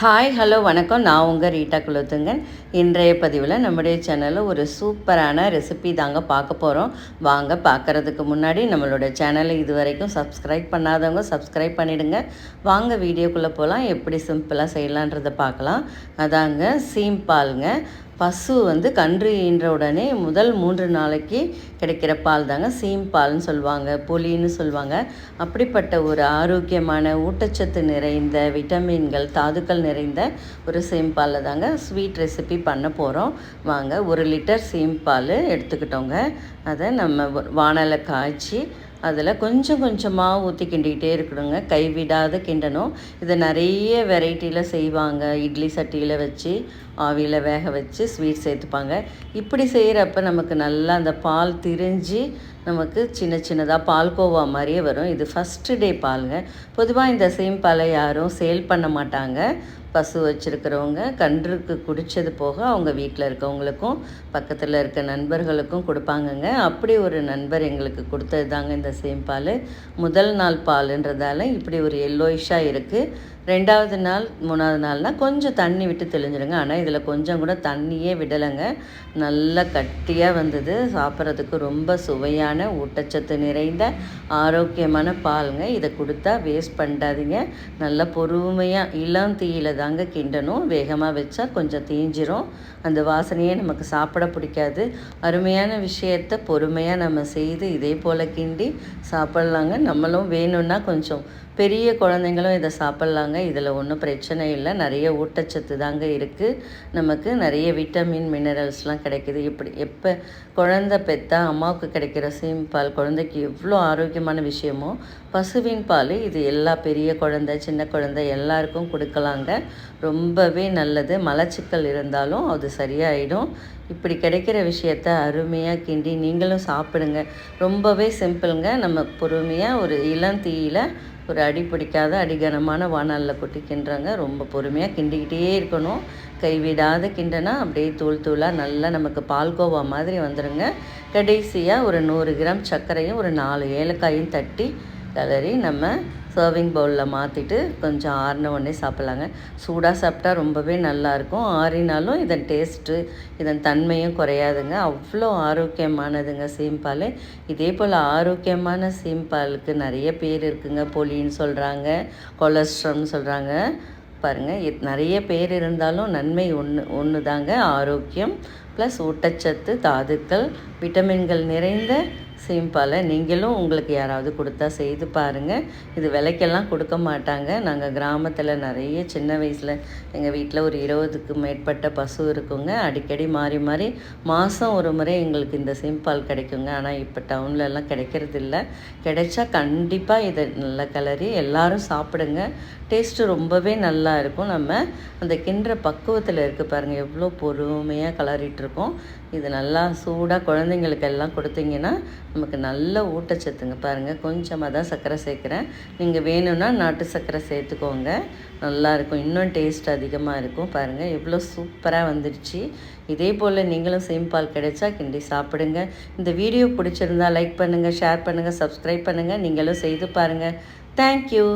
Hi hello வணக்கம். நான் உங்கள் ரீட்டா குலத்துங்கன். இன்றைய பதிவில் நம்முடைய சேனலில் ஒரு சூப்பரான ரெசிபி தாங்க பார்க்க போகிறோம் வாங்க பார்க்குறதுக்கு முன்னாடி நம்மளோட சேனலை இது வரைக்கும் சப்ஸ்கிரைப் பண்ணாதவங்க சப்ஸ்கிரைப் பண்ணிவிடுங்க வாங்க வீடியோக்குள்ளே போகலாம் எப்படி சிம்பிளாக செய்யலான்றதை பார்க்கலாம். அதாங்க சீம்பாலுங்க பசு வந்து கன்று ஈன்ற உடனே முதல் மூன்று நாளைக்கு கிடைக்கிற பால் தாங்க. சீம் பால்னு சொல்லுவாங்க புலின்னு சொல்லுவாங்க. அப்படிப்பட்ட ஒரு ஆரோக்கியமான ஊட்டச்சத்து நிறைந்த விட்டமின்கள் தாதுக்கள் நிறைந்த ஒரு சீம் பாலில் தாங்க ஸ்வீட் ரெசிபி பண்ண போகிறோம் வாங்க ஒரு லிட்டர் சீம் பால் எடுத்துக்கிட்டோங்க. அதை நம்ம வானலை காய்ச்சி அதில் கொஞ்சம் கொஞ்சமாக ஊற்றி கிண்டிக்கிட்டே இருக்கணுங்க. கைவிடாத கிண்டணும். இதை நிறைய வெரைட்டியில் செய்வாங்க. இட்லி சட்டியில் வச்சு ஆவியில் வேக வச்சு ஸ்வீட் சேர்த்துப்பாங்க. இப்படி செய்கிறப்ப நமக்கு நல்லா அந்த பால் திரிஞ்சு நமக்கு சின்ன சின்னதாக பால்கோவா மாதிரியே வரும். இது ஃபஸ்ட்டு டே பாலுங்க. பொதுவாக இந்த சேம் பாலை யாரும் சேல் பண்ண மாட்டாங்க. பசு வச்சுருக்கிறவங்க கன்றுக்கு குடித்தது போக அவங்க வீட்டில் இருக்கவங்களுக்கும் பக்கத்தில் இருக்க நண்பர்களுக்கும் கொடுப்பாங்கங்க. அப்படி ஒரு நண்பர் எங்களுக்கு கொடுத்தது தாங்க இந்த சேம் பால். முதல் நாள் பாலுன்றதால இப்படி ஒரு எல்லோயிஷாக இருக்குது ரெண்டாவது நாள் மூணாவது நாள்னால் கொஞ்சம் தண்ணி விட்டு தெளிஞ்சிடுங்க ஆனால் இதில் கொஞ்சம் கூட தண்ணியே விடலைங்க. நல்லா கட்டியாக வந்தது. சாப்பிட்றதுக்கு ரொம்ப சுவையாக சுவையான ஊட்டச்சத்து நிறைந்த ஆரோக்கியமான பாலுங்க இதை கொடுத்தா வேஸ்ட் பண்ணாதீங்க. நல்லா பொறுமையாக இளம் தீயில் தாங்க கிண்டணும். வேகமாக வச்சா கொஞ்சம் தீஞ்சிரும். அந்த வாசனையே நமக்கு சாப்பிட பிடிக்காது. அருமையான விஷயத்தை பொறுமையாக நம்ம செய்து இதே போல் கிண்டி சாப்பிட்லாங்க. நம்மளும் வேணும்னா கொஞ்சம் பெரிய குழந்தைங்களும் இதை சாப்பிட்லாங்க. இதில் ஒன்றும் பிரச்சனை இல்லை. நிறைய ஊட்டச்சத்து தாங்க இருக்குது நமக்கு நிறைய விட்டமின் மினரல்ஸ்லாம் கிடைக்குது. இப்படி எப்போ குழந்த பெற்றா அம்மாவுக்கு கிடைக்கிற பசுவின் பால் குழந்தைக்கு எவ்வளோ ஆரோக்கியமான விஷயமோ பசுவின் பால் இது எல்லா பெரிய குழந்தை சின்ன குழந்தை எல்லாருக்கும் கொடுக்கலாங்க. ரொம்பவே நல்லது. மலச்சிக்கல் இருந்தாலும் அது சரியாயிடும். இப்படி கிடைக்கிற விஷயத்த அருமையாக கிண்டி நீங்களும் சாப்பிடுங்க. ரொம்பவே சிம்பிளுங்க. நம்ம பொறுமையாக ஒரு இளம் தீயில் ஒரு அடி பிடிக்காத அடிகனமான வானலில் கொட்டி கிண்டுறாங்க. ரொம்ப பொறுமையாக கிண்டிக்கிட்டே இருக்கணும். கைவிடாத கிண்டனா அப்படியே தூள் தூளாக நல்லா நமக்கு பால்கோவா மாதிரி வந்துடுங்க கடைசியாக ஒரு நூறு கிராம் சர்க்கரையும் ஒரு நாலு ஏலக்காயும் தட்டி கலரி நம்ம சர்விங் பவுலில் மாற்றிட்டு கொஞ்சம் ஆறின உடனே சாப்பிட்லாங்க. சூடாக சாப்பிட்டா ரொம்பவே நல்லாயிருக்கும் ஆறினாலும் இதன் டேஸ்ட்டு இதன் தன்மையும் குறையாதுங்க. அவ்வளோ ஆரோக்கியமானதுங்க சீம்பால் இதே போல் ஆரோக்கியமான சீம்பாலுக்கு நிறைய பேர் இருக்குங்க. பொலின்னு சொல்கிறாங்க கொலஸ்ட்ரால்னு சொல்கிறாங்க பாருங்கள் நிறைய பேர் இருந்தாலும் நன்மை ஒன்று ஒன்று தாங்க ஆரோக்கியம் ப்ளஸ் ஊட்டச்சத்து தாதுக்கள் விட்டமின்கள் நிறைந்த சிம்பிள் நீங்களும் உங்களுக்கு யாராவது கொடுத்தா செய்து பாருங்கள் இது விலைக்கெல்லாம் கொடுக்க மாட்டாங்க. நாங்கள் கிராமத்தில் நிறைய சின்ன வயசில் எங்கள் வீட்டில் ஒரு இருபதுக்கு மேற்பட்ட பசு இருக்குங்க. அடிக்கடி மாறி மாறி மாதம் ஒரு முறை எங்களுக்கு இந்த சிம்பால் கிடைக்குங்க. ஆனால் இப்போ டவுன்லலாம் கிடைக்கிறது இல்லை கிடைச்சா கண்டிப்பாக இதை நல்ல கலரி எல்லோரும் சாப்பிடுங்க. டேஸ்ட்டு ரொம்பவே நல்லா இருக்கும். நம்ம அந்த கிண்டுற பக்குவத்தில் இருக்குது பாருங்கள் எவ்வளோ பொறுமையாக கலரிட்டுருக்கோம் இது நல்லா சூடாக குழந்தைங்களுக்கு எல்லாம் கொடுத்தீங்கன்னா நமக்கு நல்ல ஊட்டச்சத்துங்க பாருங்கள் கொஞ்சமாக தான் சர்க்கரை சேர்க்குறேன். நீங்கள் வேணும்னா நாட்டு சர்க்கரை சேர்த்துக்கோங்க. நல்லாயிருக்கும் இன்னும் டேஸ்ட் அதிகமாக இருக்கும். பாருங்கள் எவ்வளோ சூப்பராக வந்துடுச்சு இதே போல் நீங்களும் சேம் பால் கிடைச்சா கிண்டி சாப்பிடுங்க. இந்த வீடியோ பிடிச்சிருந்தா லைக் பண்ணுங்கள் ஷேர் பண்ணுங்கள் சப்ஸ்கிரைப் பண்ணுங்கள் நீங்களும் செய்து பாருங்கள் தேங்க்யூ